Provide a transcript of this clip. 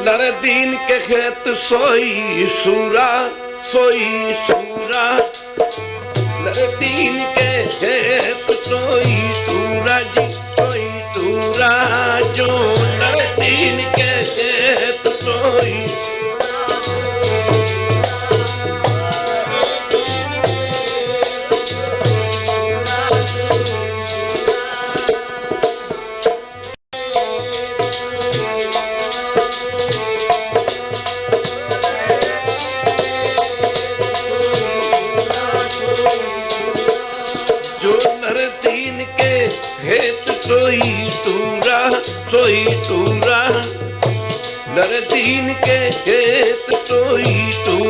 আল্লাহর দিনকে খেত সই সুরা সই সুরা। আল্লাহর দিনকে খেত সই সুরা জি, সই সুরা জো। আল্লাহর দিনকে খেত সই के खेत सोई जो नर दीन के खेत सोई सूरा सोई सूरा नर दीन के खेत सोई सूरा सोई